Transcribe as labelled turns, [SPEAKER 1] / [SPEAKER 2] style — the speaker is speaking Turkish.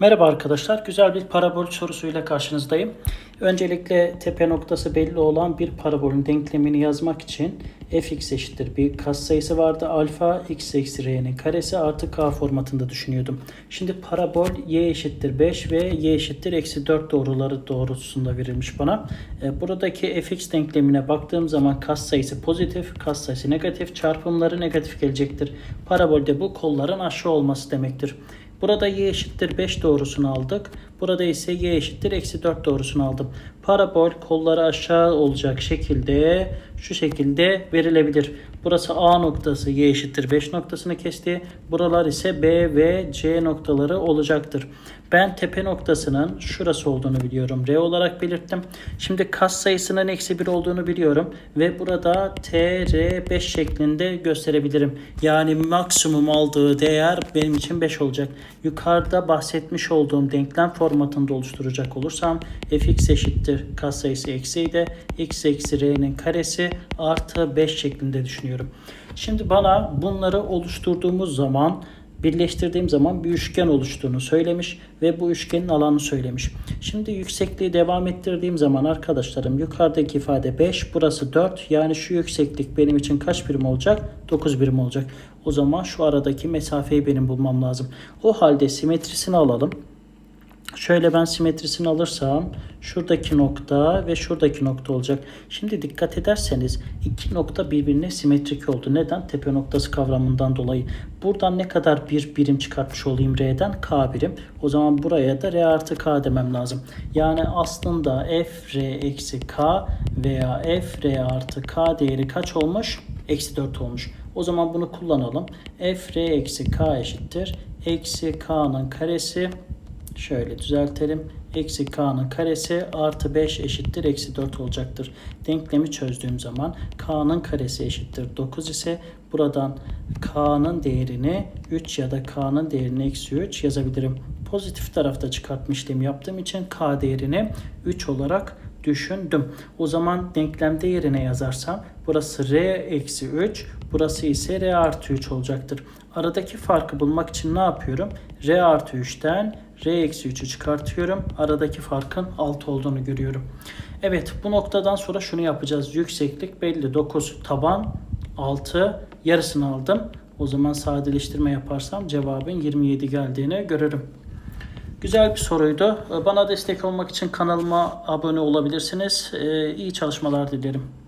[SPEAKER 1] Merhaba arkadaşlar. Güzel bir parabol sorusuyla karşınızdayım. Öncelikle tepe noktası belli olan bir parabolün denklemini yazmak için fx eşittir bir katsayısı vardı. Alfa x eksi r'nin karesi artı k formatında düşünüyordum. Şimdi parabol y eşittir 5 ve y eşittir eksi 4 doğruları doğrultusunda verilmiş bana. E, Buradaki fx denklemine baktığım zaman katsayısı pozitif, katsayısı negatif, çarpımları negatif gelecektir. Parabolde bu kolların aşağı olması demektir. Burada y eşittir 5 doğrusunu aldık. Burada ise y eşittir eksi 4 doğrusunu aldım. Parabol kolları aşağı olacak şekilde şu şekilde verilebilir. Burası A noktası y eşittir 5 noktasını kesti. Buralar ise B ve C noktaları olacaktır. Ben tepe noktasının şurası olduğunu biliyorum. R olarak belirttim. Şimdi kas sayısının eksi 1 olduğunu biliyorum. Ve burada TR5 şeklinde gösterebilirim. Yani maksimum aldığı değer benim için 5 olacak. Yukarıda bahsetmiş olduğum denklem formatında oluşturacak olursam fx eşittir kas sayısı eksi de x eksi r'nin karesi artı 5 şeklinde düşünüyorum. Şimdi bana bunları oluşturduğumuz zaman birleştirdiğim zaman bir üçgen oluştuğunu söylemiş ve bu üçgenin alanını söylemiş. Şimdi yüksekliği devam ettirdiğim zaman arkadaşlarım yukarıdaki ifade 5 burası 4 yani şu yükseklik benim için kaç birim olacak? 9 birim olacak. O zaman şu aradaki mesafeyi benim bulmam lazım. O halde simetrisini alalım. Şöyle ben simetrisini alırsam şuradaki nokta ve şuradaki nokta olacak. Şimdi dikkat ederseniz iki nokta birbirine simetrik oldu. Neden? Tepe noktası kavramından dolayı. Buradan ne kadar bir birim çıkartmış olayım R'den? K birim. O zaman buraya da R artı K demem lazım. Yani aslında f R eksi K veya f R artı K değeri kaç olmuş? Eksi 4 olmuş. O zaman bunu kullanalım. f R eksi K eşittir. Eksi K'nın karesi Şöyle düzeltelim. Eksi k'nın karesi artı 5 eşittir eksi 4 olacaktır. Denklemi çözdüğüm zaman k'nın karesi eşittir 9 ise buradan k'nın değerini 3 ya da k'nın değerini eksi 3 yazabilirim. Pozitif tarafta çıkartma işlemi yaptığım için k değerini 3 olarak düşündüm. O zaman denklemde yerine yazarsam burası r eksi 3 burası ise r artı 3 olacaktır. Aradaki farkı bulmak için ne yapıyorum? r artı 3'ten r eksi 3'ü çıkartıyorum. Aradaki farkın 6 olduğunu görüyorum. Evet bu noktadan sonra şunu yapacağız. Yükseklik belli 9 taban 6 yarısını aldım. O zaman sadeleştirme yaparsam cevabın 27 geldiğini görürüm. Güzel bir soruydu. Bana destek olmak için kanalıma abone olabilirsiniz. İyi çalışmalar dilerim.